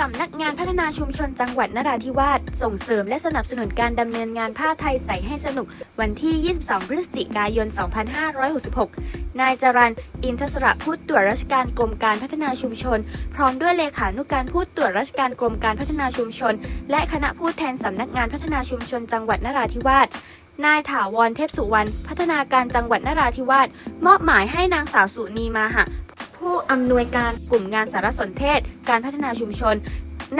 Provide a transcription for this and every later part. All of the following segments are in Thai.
สำนักงานพัฒนาชุมชนจังหวัดนราธิวาสส่งเสริมและสนับสนุนการดำเนินงานผ้าไทยใสให้สนุก วันที่ 22 พฤศจิกายน 2566 นายจรันอินทศระผู้ตรวจราชการกรมการพัฒนาชุมชน พร้อมด้วยเลขานุการผู้ตรวจราชการกรมการพัฒนาชุมชน และคณะผู้แทนสำนักงานพัฒนาชุมชนจังหวัดนราธิวาสนายถาวรเทพสุวรรณพัฒนาการจังหวัดนราธิวาสมอบหมายให้นางสาวสุนีมาหะ ผู้อำนวยการกลุ่มงานสารสนเทศ การพัฒนาชุมชน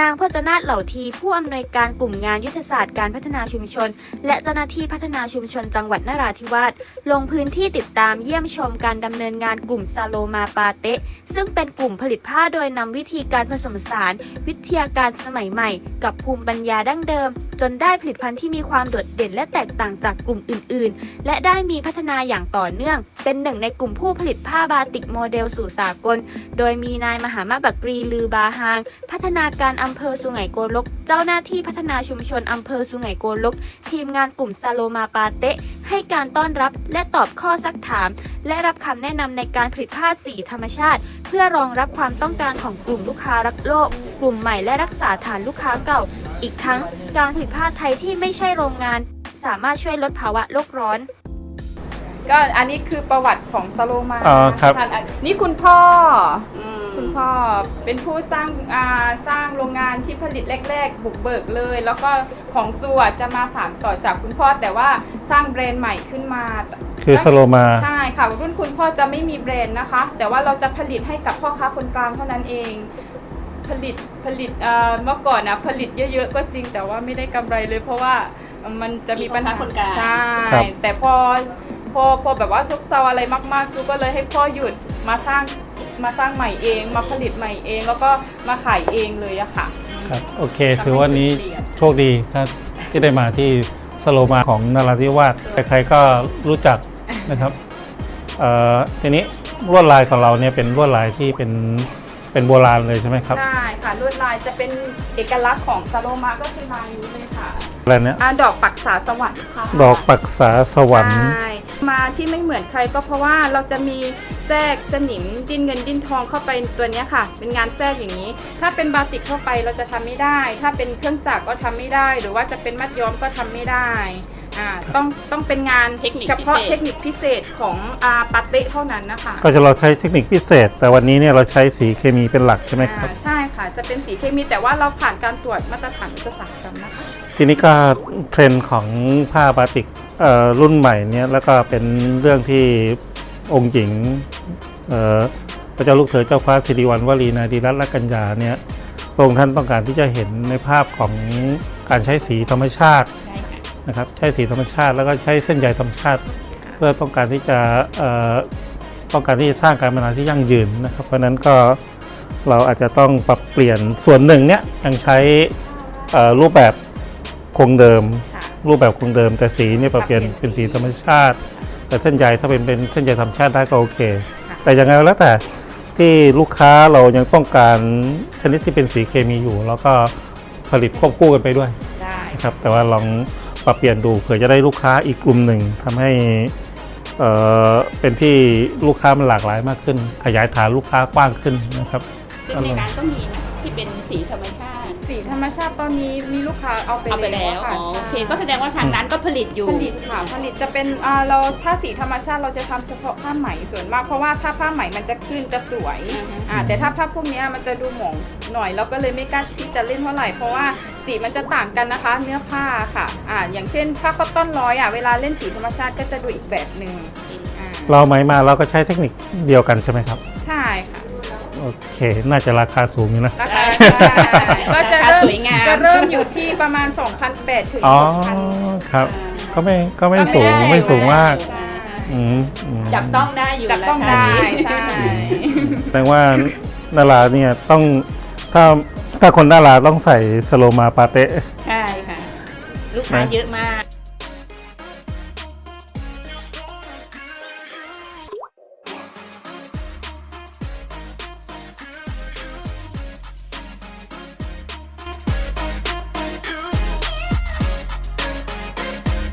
นางพจนาถเหล่าที ผู้อำนวยการกลุ่มงานยุทธศาสตร์การพัฒนาชุมชน และเจ้าหน้าที่พัฒนาชุมชนจังหวัดนราธิวาสลงพื้นที่ติดตามเยี่ยมชมการดำเนินงานกลุ่มซาโลมาปาเตะซึ่งเป็นกลุ่มผลิตผ้าโดยนำวิธีการผสมผสานวิทยาการสมัยใหม่ กับภูมิปัญญาดั้งเดิมจนได้ผลิตภัณฑ์ที่มีความโดดเด่นและแตกต่างจากกลุ่มอื่น ๆ และได้มีพัฒนาอย่างต่อเนื่อง เป็นหนึ่งในกลุ่มผู้ผลิตผ้าบาติกโมเดลสู่สากล โดยมีนายมหามาบักรีลือบาฮาง พัฒนาการอำเภอสุไหงโกลก เจ้าหน้าที่พัฒนาชุมชนอำเภอสุไหงโกลก ทีมงานกลุ่มซาโลมาปาเตะให้การต้อนรับและตอบข้อซักถาม และรับคำแนะนำในการผลิตผ้าสีธรรมชาติ เพื่อรองรับความต้องการของกลุ่มลูกค้ารักโลก กลุ่มใหม่และรักษาฐานลูกค้าเก่า อีกทั้งการผลิตผ้าไทยที่ไม่ใช่โรงงาน สามารถช่วยลดภาวะโลกร้อน ก็อันนี้คือประวัติของสโลมาอ๋อครับท่านอะนี่คุณพ่ออคุณพ่อเป็นผู้สร้างอ่าสร้างโรงงานที่ผลิตแรก ๆ บุกเบิกเลย แล้วก็ของซัวจะมาสานต่อจากคุณพ่อแต่ว่าสร้างแบรนด์ใหม่ขึ้นมา คือสโลมา ใช่ค่ะรุ่นคุณพ่อจะไม่มีแบรนด์นะคะ แต่ว่าเราจะผลิตให้กับพ่อค้าคนกลางเท่านั้นเอง ผลิตผลิตเอ่อเมื่อก่อนนะผลิตเยอะๆก็จริง แต่ว่าไม่ได้กำไรเลย เพราะว่ามันจะมีปัญหามีพ่อค้าคนกลาง ใช่ครับแต่พอพอพอแบบว่าซุกเซาอะไรมากๆซูก็เลยให้พ่อหยุดมาสร้างมาสร้างใหม่เอง มาผลิตใหม่เองแล้วก็มาขายเองเลยอะค่ะ ครับ โอเค ถือว่านี้โชคดีครับที่ได้มาที่สโลมาของนราธิวาสใครๆก็รู้จักนะครับเอ่อทีนี้ลวดลายของเราเนี่ยเป็นลวดลายที่เป็น เป็นโบราณเลยใช่ไหมครับ ใช่ค่ะลวดลายจะเป็นเอกลักษณ์ของซาโลมาก็คือลายนี้เลยค่ะอะไรเนี่ยอ่าดอกปักษาสวรรค์ค่ะดอกปักษาสวรรค์ ใช่มาที่ไม่เหมือนใครก็เพราะว่าเราจะมีแทรกสนิมดิ้นเงินดิ้นทองเข้าไปตัวเนี้ยค่ะ เป็นงานแทรกอย่างนี้ ถ้าเป็นบาติกเข้าไปเราจะทำไม่ได้ ถ้าเป็นเครื่องจักรก็ทำไม่ได้ หรือว่าจะเป็นมัดย้อมก็ทำไม่ได้ อ่าต้องต้องเป็นงานเทคนิคเฉพาะพิเศษ เทคนิคพิเศษของอาปาเต้เท่านั้นนะคะก็จะเราใช้เทคนิคพิเศษ แต่วันนี้เนี่ยเราใช้สีเคมีเป็นหลักใช่ไหมครับ อ่าใช่ค่ะ จะเป็นสีเคมีแต่ว่าเราผ่านการตรวจมาตรฐานอุตสาหกรรมนะคะ ทีนี้ก็เทรนด์ของผ้าบาติกเอ่อรุ่นใหม่เนี่ยแล้วก็เป็นเรื่องที่องค์หญิงเอ่อพระเจ้าลูกเธอเจ้าฟ้าสิริวัณวลีนาดีรัตน์และกัญญาเนี่ยพระองค์ท่านต้องการที่จะเห็นในภาพของการใช้สีธรรมชาติ ใช่ค่ะ นะครับใช้สีธรรมชาติแล้วก็ใช้เส้นใยธรรมชาติ เพื่อต้องการที่จะเอ่อต้องการที่จะสร้างการพัฒนาที่ยั่งยืนนะครับ เพราะฉะนั้นก็เราอาจจะต้องปรับเปลี่ยนส่วนหนึ่งเนี่ยยังใช้เอ่อรูปแบบคงเดิมค่ะรูปแบบคงเดิม แต่สีเนี่ยปรับเปลี่ยนปรับเปลี่เป็นยนสีสีธรรมชาติ แต่เส้นใยถ้าเป็นเป็นเส้นใยธรรมชาติได้ก็โอเคค่ะแต่ยังไงก็แล้วแต่ที่ลูกค้าเรายังต้องการชนิดที่เป็นสีเคมีอยู่ แล้วก็ผลิตควบคู่กันไปด้วยได้นะครับแต่ว่าลอง ปรับเปลี่ยนดูเผื่อจะได้ลูกค้าอีกกลุ่มหนึ่งทำให้เเป็นที่ลูกค้ามันหลากหลายมากขึ้น ขยายฐานลูกค้ากว้างขึ้นนะครับซึ่งในงานก็มีที่เป็นสีธรรมชาติ สีธรรมชาติตอนนี้มีลูกค้าเอาไปเอาไปแล้วค่ะอ๋อโอเคใช่ก็แสดงว่าทางนั้นก็ผลิตอยู่ ผลิตค่ะผลิตจะเป็นอ่าเราถ้าสีธรรมชาติเราจะทำเฉพาะผ้าไหมส่วนมากเพราะว่าถ้าผ้าไหมมันจะขึ้นจะสวยอือฮึอ่าแต่ถ้าผ้าพวกเนี้ยมันจะดูหมองหน่อยเราก็เลยไม่กล้าที่จะเล่นเท่าไหร่เพราะว่าสีมันจะต่างกันนะคะ เนื้อผ้าค่ะอ่าอย่างเช่นผ้าคอตตอนร้อยอะเวลาเล่นสีธรรมชาติก็จะดูอีกแบบหนึ่งอ่า เราไหมมาเราก็ใช้เทคนิคเดียวกันใช่ไหมครับใช่ค่ะ โอเค น่าจะราคาสูงอยู่นะราคาราคาก็จะเริ่มสวยงาม จะเริ่มอยู่ที่ประมาณ 2,800ถึงอ๋อ 6,000ครับ ก็ไม่ ก็ไม่ก็ไม่สูงได้ไม่สูงมากใช่อืมอืมจับต้องได้อยู่จับต้องราได้คานี้ใช่แสดงว่านาราเนี่ยต้อง ถ้า ถ้าคนนาราต้องใส่สโลมาปาเตะใช่ค่ะ ลูกค้าเยอะมาก